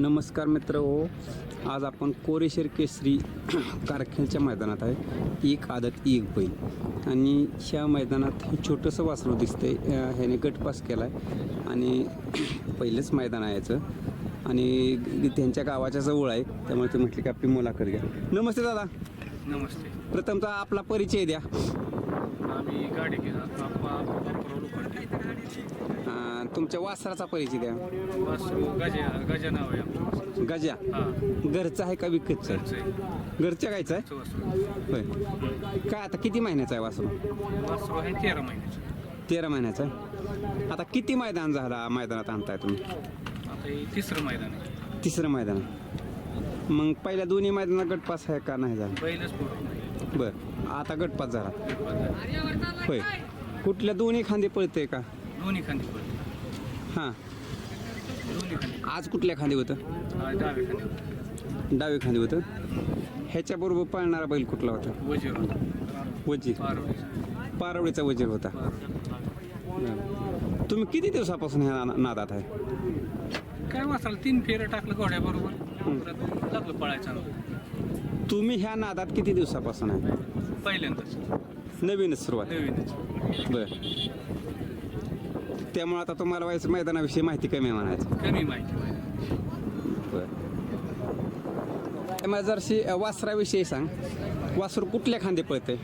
नमस्कार मित्र हो. आज आपण कोरेश्वर केसरी कारखेलच्या मैदानात आहे. एक आदत एक बैल. आणि ह्या मैदानात हे छोटंसं वासरू दिसतंय. अं, ह्याने गटपास केला आहे आणि पहिलंच मैदान आहे याचं. आणि त्यांच्या गावाच्या जवळ आहे. त्यामुळे ते म्हटले की आपली मुलाखत घ्या. नमस्ते दादा. नमस्ते. प्रथमतः आपला परिचय द्या. आम्ही गाडी घेणार बापराव लोखंडे अं, तुमच्या वासराचा परिचय द्या वासरू गजा गजा नाव आहे आमचं. गजा? हा. घरचा आहे का विकतचा? आहे आहे. घरच्या गायचा आहे? आमचं वासरू. होय. काय आता किती महिन्याचा आहे वासरू? वासरू आहे तेरा महिन्याचं. तेरा महिन्याचा आहे. आता किती मैदान झाला मैदानात आणताय तुम्ही? आता हे तिसरं मैदान आहे. तिसरं मैदान. मग पहिल्या दोन्ही मैदानात गटपास आहे का नाही झाला? पहिलंच बरं. आता गटपास झाला. होय. कुठल्या दोन्ही खांदे पळते का? दोन्ही खांदी पडते हां. दोन्ही खांदी. आज कुठल्या खांदे होतं? डावे खांदी डावे खांदे होतं. ह्याच्याबरोबर पळणारा बैल कुठला होता? वजीर होता. वजीर. पारवडीचा. पारवडीचा वजीर होता. तुम्ही किती दिवसापासून ह्या ना- नादात आहे? काय वासराला तीन फेरं टाकलं घोड्याबरोबर. परत लागलं पळायचं. तुम्ही ह्या नादात किती दिवसापासून आहे? पहिल्यांदाच. नवीनच सुरुवात. नवीनच. बर. त्यामुळे आता तुम्हाला व्हायचं मैदानाविषयी माहिती कमी आहे म्हणायचं. कमी माहिती बर. जरशी वासराविषयी सांग. वासर कुठल्या खांदे पळते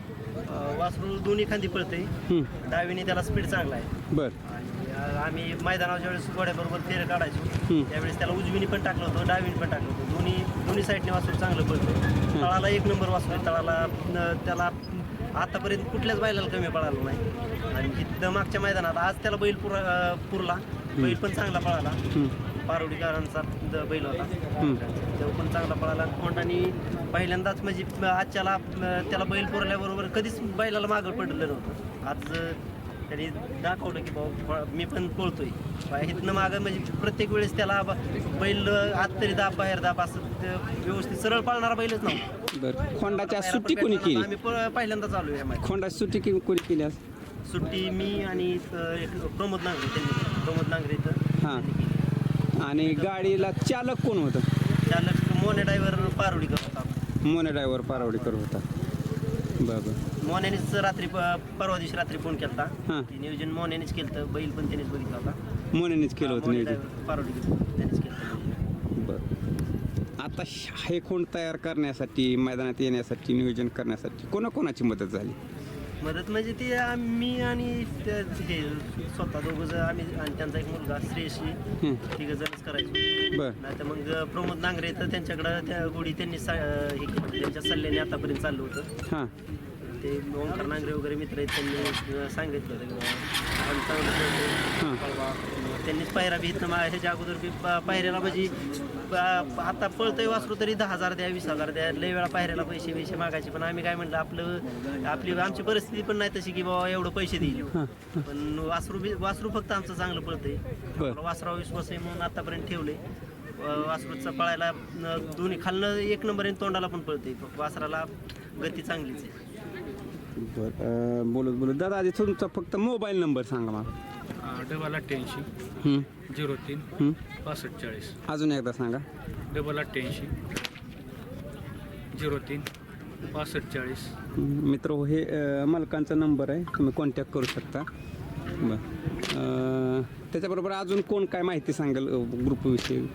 वासरू दोन्ही खांदी पळते डावीने त्याला स्पीड चांगला आहे. बर. आणि आम्ही मैदानाच्या वेळेस घोड्याबरोबर फेर काढायचो. त्यावेळेस त्याला उजवीने पण टाकलं होतं डावीने पण टाकलं होतं. दोन्ही दोन्ही साईडने वासरू चांगलं पळतं तळाला एक नंबर वासरू. तळाला त्याला आतापर्यंत कुठल्याच बैलाला कमी पळालं नाही. आणि मागच्या मैदानात आज त्याला बैल पुरा पुरला. बैल पण चांगला पळाला. पारोडीकरांचा द- बैल होता तो पण चांगला पळाला. कोंडानी पहिल्यांदाच म्हणजे आजच्याला अं, त्याला बैल पुरल्याबरोबर कधीच बैलाला मागं पडलं नव्हतं. आज अं, त्यांनी दाखवलं की बाबा मी पण पळतोय. बा- इथनं मागं म्हणजे प्रत्येक वेळेस त्याला ब- बैल अं, आत तरी दाब बाहेर दाब असं व्यवस्थित सरळ पळणारा बैलच नव्हता. बर. खोंडाच्या सुट्टी कोणी केली? आम्ही प- पहिल्यांदा चालू आहे माहिती खोंडाची सुट्टी कि- कोणी केली आज? सुट्टी मी आणि अं, एक प्रमोद नांगरे त्यांनी. प्रमोद नांगरे इथं. हां. आणि गाडीला चालक कोण होतं? चालक मोने ड्रायव्हर पारोडी करत होता. मोने ड्रायव्हर पारावडीकर होता. बरं मोन्यानेच रात्री प- परवा दिवशी रात्री फोन केला हां. ते नियोजन मोन्यानेच केलं बैल पण त्यांनीच बघितला होता. मोनेनेच केलं होतं मोने नियोजन. driver पारोडी त्यांनीच केलं बरं. आता हे खोंड तयार करण्यासाठी मैदानात येण्यासाठी नियोजन करण्यासाठी कोणाकोणाची मदत झाली? मदत म्हणजे ती आम्ही आणि त्या- हे स्वतः दोघं जण आम्ही आणि त्यांचा एक मुलगा श्रेयशी हं. तिघ जणच करायचो बरं नाही तर मग प्रमोद नांगरे तर त्यांच्याकडं त्या गोडी त्यांनी सा- हे केलं त्यांच्या सल्ल्याने आतापर्यंत चाललं होतं हां ते ओंकार नांगरे वगैरे मित्र आहेत त्यांनी सांगितलं होतं की बाबा आम्ही चांगलं खेळतोय, हां. पळवा. मग त्यांनीच पायरा बी इथनं मा- ह्याच्या अगोदर बी प- पायऱ्याला म्हणजे प- आता पळतोय वासरू तरी दहा हजार द्या वीस हजार द्या. लय वेळा पायऱ्याला पैसे पैसे मागायचे. पण आम्ही काय म्हटलं आपलं आपली आमची परिस्थिती पण नाही तशी की बाबा एवढं पैसे देईल. पण वासरू बी वासरू फक्त आमचं चांगलं पळतंय. बरं. वासरावर विश्वास आहे म्हणून आतापर्यंत ठेवले. वासरूचा पळायला न- दोन्ही खालनं एक नंबर तोंडाला पण पळते वासराला गती चांगलीच आहे. बरं अं, बोलत बोलत. दादा आधी तुमचा फक्त मोबाईल नंबर सांगा मला. डबल अठ्ठ्याऐंशी. हं, झिरो तीन. हं. पासष्ट चाळीस. अजून एकदा सांगा. डबल अठ्ठ्याऐंशी. झिरो तीन. पासष्ट चाळीस. मित्र हो, हे अ, मालकांचा नंबर आहे. तुम्ही कॉन्टॅक्ट करू शकता. बरं. अ, त्याच्याबरोबर अजून कोण काय माहिती सांगेल ग्रुपविषयी